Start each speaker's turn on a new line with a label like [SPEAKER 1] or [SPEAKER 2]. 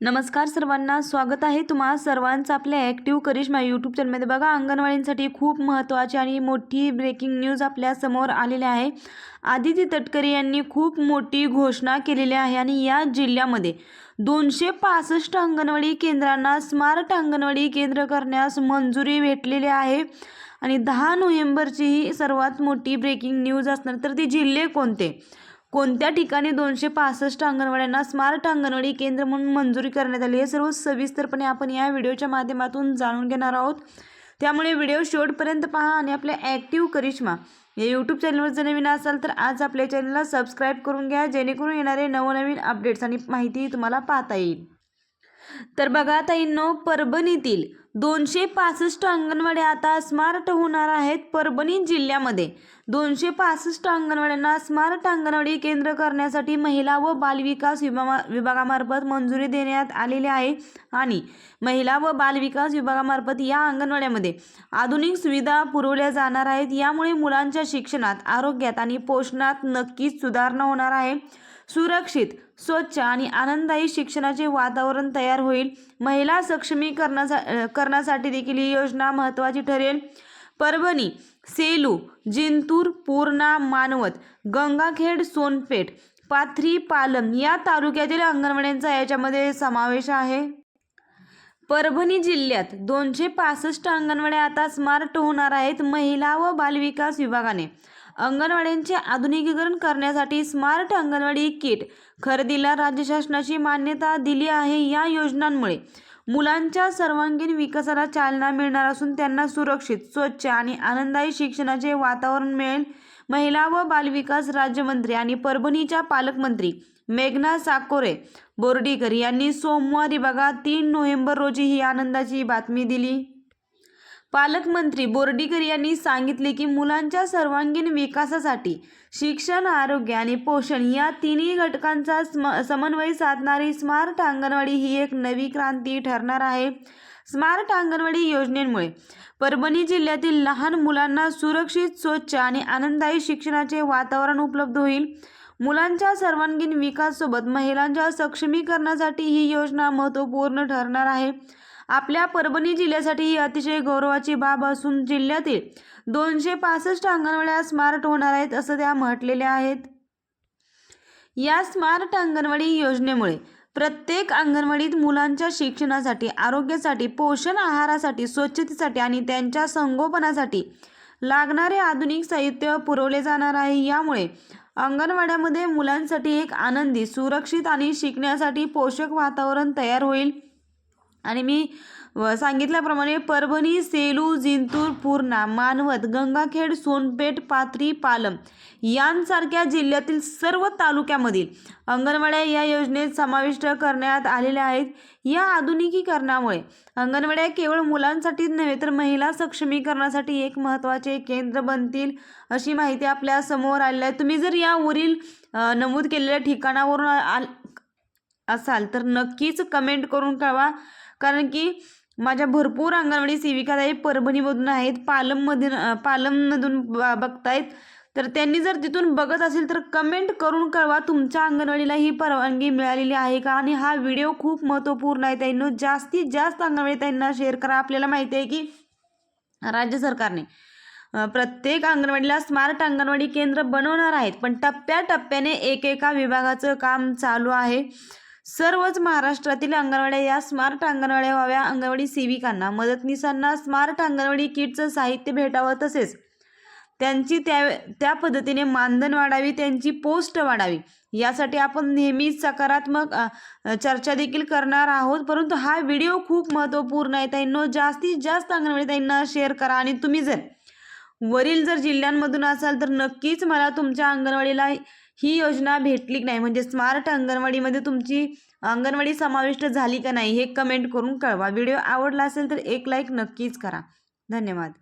[SPEAKER 1] नमस्कार सर्वांना स्वागत आहे तुम्हा सर्वांचं आपल्या ॲक्टिव्ह करिश्मा यूट्यूब चॅनलमध्ये बघा अंगणवाडींसाठी खूप महत्त्वाची आणि मोठी ब्रेकिंग न्यूज आपल्यासमोर आलेली आहे. आदिती तटकरे यांनी खूप मोठी घोषणा केलेली आहे आणि या जिल्ह्यामध्ये दोनशे पासष्ट अंगणवाडी केंद्रांना स्मार्ट अंगणवाडी केंद्र करण्यास मंजुरी भेटलेली आहे. आणि दहा नोव्हेंबरची ही सर्वात मोठी ब्रेकिंग न्यूज असणार. तर ती जिल्हे कोणते? कोणत्या ठिकाणी दोनशे पासष्ट अंगणवाड्यांना स्मार्ट अंगणवाडी केंद्र म्हणून मंजुरी करण्यात आली हे सर्व सविस्तरपणे आपण या व्हिडिओच्या माध्यमातून जाणून घेणार आहोत. त्यामुळे व्हिडिओ शेवटपर्यंत पहा आणि आपल्या ॲक्टिव्ह करिश्मा या यूट्यूब चॅनलवर जर नवीन असाल तर आज आपल्या चॅनलला सबस्क्राईब करून घ्या जेणेकरून येणारे नवनवीन अपडेट्स आणि माहिती तुम्हाला पाहता येईल. तर बघा ताईंनो परभणीतील दोनशे पासष्ट अंगणवाड्या आता स्मार्ट होणार आहेत परभणी जिल्ह्यामध्ये. दोनशे पासष्ट अंगणवाड्यांना स्मार्ट अंगणवाडी केंद्र करण्यासाठी महिला व बालविकास विभागा विभागामार्फत मंजुरी देण्यात आलेली आहे. आणि महिला व बालविकास विभागामार्फत या अंगणवाड्यामध्ये आधुनिक सुविधा पुरवल्या जाणार आहेत. यामुळे मुलांच्या शिक्षणात आरोग्यात आणि पोषणात नक्कीच सुधारणा होणार आहे. सुरक्षित स्वच्छ आणि आनंददायी शिक्षणाचे वातावरण तयार होईल. महिला सक्षमीकरणासा करण्यासाठी देखील ही योजना महत्त्वाची ठरेल. परभणी सेलू जिंतूर पूर्णा मानवत गंगाखेड सोनपेठ पाथरी पालम या तालुक्यातील अंगणवाड्यांचा याच्यामध्ये समावेश आहे. परभणी जिल्ह्यात दोनशे पासष्ट अंगणवाड्या आता स्मार्ट होणार आहेत. महिला व बालविकास विभागाने अंगणवाड्यांचे आधुनिकीकरण करण्यासाठी स्मार्ट अंगणवाडी किट खरेदीला राज्य शासनाची मान्यता दिली आहे या योजनांमुळे. मुलांच्या सर्वांगीण विकासाला चालना मिळणार असून त्यांना सुरक्षित स्वच्छ आणि आनंददायी शिक्षणाचे वातावरण मिळेल. महिला व बालविकास राज्यमंत्री आणि परभणीच्या पालकमंत्री मेघना साकोरे बोर्डीकर यांनी सोमवारी बघा तीन नोव्हेंबर रोजी ही आनंदाची बातमी दिली. पालकमंत्री बोर्डीकर यांनी सांगितले की मुलांच्या सर्वांगीण विकासासाठी शिक्षण आरोग्य आणि पोषण या तिन्ही घटकांचा स्म समन्वय साधणारी स्मार्ट अंगणवाडी ही एक नवी क्रांती ठरणार आहे. स्मार्ट अंगणवाडी योजनेमुळे परभणी जिल्ह्यातील लहान मुलांना सुरक्षित स्वच्छ आणि आनंददायी शिक्षणाचे वातावरण उपलब्ध होईल. मुलांच्या सर्वांगीण विकाससोबत महिलांच्या सक्षमीकरणासाठी ही योजना महत्त्वपूर्ण ठरणार आहे. आपल्या परभणी जिल्ह्यासाठी ही अतिशय गौरवाची बाब असून जिल्ह्यातील दोनशे पासष्ट अंगणवाड्या स्मार्ट होणार आहेत असं त्या म्हटलेल्या आहेत. या स्मार्ट अंगणवाडी योजनेमुळे प्रत्येक अंगणवाडीत मुलांच्या शिक्षणासाठी आरोग्यासाठी पोषण आहारासाठी स्वच्छतेसाठी आणि त्यांच्या संगोपनासाठी लागणारे आधुनिक साहित्य पुरवले जाणार आहे. यामुळे अंगणवाड्यामध्ये मुलांसाठी एक आनंदी सुरक्षित आणि शिकण्यासाठी पोषक वातावरण तयार होईल. आणि मी व सांगितल्याप्रमाणे परभणी सेलू जिंतूर पूर्णा मानवत गंगाखेड सोनपेठ पाथरी पालम यांसारख्या जिल्ह्यातील सर्व तालुक्यामधील अंगणवाड्या या योजनेत समाविष्ट करण्यात आलेल्या आहेत. या आधुनिकीकरणामुळे अंगणवाड्या केवळ मुलांसाठीच नव्हे तर महिला सक्षमीकरणासाठी एक महत्त्वाचे केंद्र बनतील अशी माहिती आपल्यासमोर आलेली आहे. तुम्ही जर यावरील नमूद केलेल्या ठिकाणावरून आल असाल तर नक्कीच कमेंट करून कळवा. कारण की माझ्या भरपूर अंगणवाडी सेविका ताई परभणीमधून आहेत पालममधून पालममधून ब- बघतायत. तर त्यांनी जर तिथून बघत असेल तर कमेंट करून कळवा तुमच्या अंगणवाडीला ही परवानगी मिळालेली आहे का? आणि हा व्हिडिओ खूप महत्त्वपूर्ण आहे त्यांनी जास्तीत जास्त अंगणवाडी त्यांना शेअर करा. आपल्याला माहिती आहे की राज्य सरकारने प्रत्येक अंगणवाडीला स्मार्ट अंगणवाडी केंद्र बनवणार आहेत. पण टप्प्याटप्प्याने एकेका विभागाचं काम चालू आहे. सर्वच महाराष्ट्रातील अंगणवाड्या या स्मार्ट अंगणवाड्या व्हाव्या. अंगणवाडी सेविकांना मदतनीसांना स्मार्ट अंगणवाडी किटचं साहित्य भेटावं तसेच त्यांची त्या त्या पद्धतीने मानधन वाढावी त्यांची पोस्ट वाढावी. यासाठी आपण नेहमीच सकारात्मक चर्चा देखील करणार आहोत. परंतु हा व्हिडिओ खूप महत्त्वपूर्ण आहे. ताईंनो जास्तीत जास्त अंगणवाडी ताईंना शेअर करा आणि तुम्ही जर वरील जर जिल्ह्यांमधून असाल तर नक्कीच मला तुमच्या अंगणवाडीला ही योजना भेटली की नाही? म्हणजे स्मार्ट अंगणवाडीमध्ये तुमची अंगणवाडी समाविष्ट झाली का नाही हे कमेंट करून कळवा. व्हिडिओ आवडला असेल तर एक लाईक नक्कीच करा. धन्यवाद.